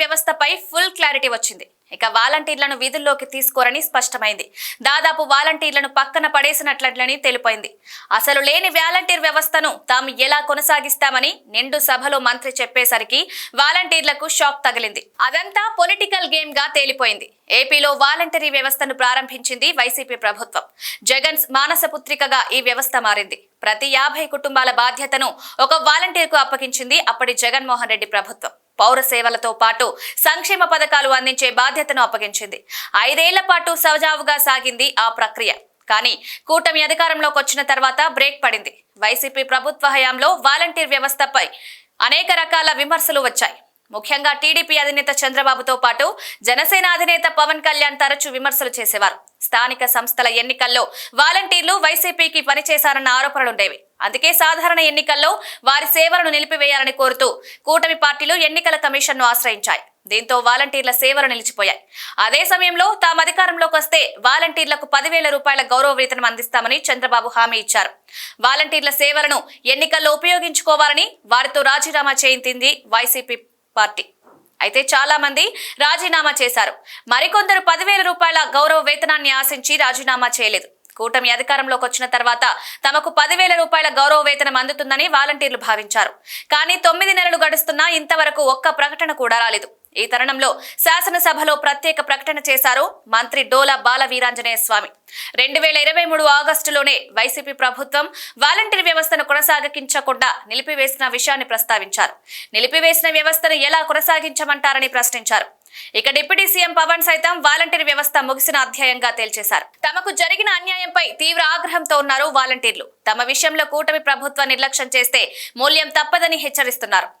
వ్యవస్థపై full clarity వచ్చింది. ఇక వాలంటీర్లను విధుల్లోకి తీసుకోరని స్పష్టమైంది. దాదాపు వాలంటీర్లను పక్కన పడేసినట్లని తెలిపోయింది. అసలు లేని వాలంటీర్ వ్యవస్థను తాము ఎలా కొనసాగిస్తామని నిండు సభలో మంత్రి చెప్పేసరికి వాలంటీర్లకు షాక్ తగిలింది. అదంతా పొలిటికల్ గేమ్గా తేలిపోయింది. ఏపీలో వాలంటరీ వ్యవస్థను ప్రారంభించింది వైసీపీ ప్రభుత్వం. జగన్ మానసపుత్రికగా ఈ వ్యవస్థ మారింది. ప్రతి యాభై కుటుంబాల బాధ్యతను ఒక వాలంటీర్కు అప్పగించింది అప్పటి జగన్మోహన్ రెడ్డి ప్రభుత్వం. పౌర సేవలతో పాటు సంక్షేమ పథకాలు అందించే బాధ్యతను అప్పగించింది. ఐదేళ్ళ పాటు సజావుగా సాగింది ఆ ప్రక్రియ. కానీ కూటమి అధికారంలోకి వచ్చిన తర్వాత బ్రేక్ పడింది. వైసీపీ ప్రభుత్వ హయాంలో వాలంటీర్ వ్యవస్థపై అనేక రకాల విమర్శలు వచ్చాయి. ముఖ్యంగా టీడీపీ అధినేత చంద్రబాబుతో పాటు జనసేన అధినేత పవన్ కళ్యాణ్ తరచూ విమర్శలు చేసేవారు. స్థానిక సంస్థల ఎన్నికల్లో వాలంటీర్లు వైసీపీకి పనిచేశారన్న ఆరోపణలుండేవి. అందుకే సాధారణ ఎన్నికల్లో వారి సేవలను నిలిపివేయాలని కోరుతూ కూటమి పార్టీలు ఎన్నికల కమిషన్ను ఆశ్రయించాయి. దీంతో వాలంటీర్ల సేవలు నిలిచిపోయాయి. అదే సమయంలో తాము అధికారంలోకి వస్తే వాలంటీర్లకు పదివేల రూపాయల గౌరవ వేతనం అందిస్తామని చంద్రబాబు హామీ ఇచ్చారు. వాలంటీర్ల సేవలను ఎన్నికల్లో ఉపయోగించుకోవాలని వారితో రాజీనామా చేయించింది వైసీపీ పార్టీ. అయితే చాలా మంది రాజీనామా చేశారు. మరికొందరు పదివేల రూపాయల గౌరవ వేతనాన్ని ఆశించి రాజీనామా చేయలేదు. కూటమి అధికారంలోకి వచ్చిన తర్వాత తమకు పదివేల రూపాయల గౌరవ వేతనం అందుతుందని వాలంటీర్లు భావించారు. కానీ తొమ్మిది నెలలు గడుస్తున్నా ఇంతవరకు ఒక్క ప్రకటన కూడా రాలేదు. ఈ తరుణంలో శాసనసభలో ప్రత్యేక ప్రకటన చేశారు మంత్రి డోలా బాల వీరాంజనేయ స్వామి. రెండు వేల ఇరవై మూడు ఆగస్టులోనే వైసీపీ ప్రభుత్వం వాలంటీర్ వ్యవస్థను కొనసాగించకుండా నిలిపివేసిన విషయాన్ని ప్రస్తావించారు. నిలిపివేసిన వ్యవస్థను ఎలా కొనసాగించమంటారని ప్రశ్నించారు. ఇక డిప్యూటీ సీఎం పవన్ సైతం వాలంటీర్ వ్యవస్థ ముగిసిన అధ్యాయంగా తేల్చేశారు. తమకు జరిగిన అన్యాయంపై తీవ్ర ఆగ్రహంతో ఉన్నారు వాలంటీర్లు. తమ విషయంలో కూటమి ప్రభుత్వం నిర్లక్ష్యం చేస్తే మూల్యం తప్పదని హెచ్చరిస్తున్నారు.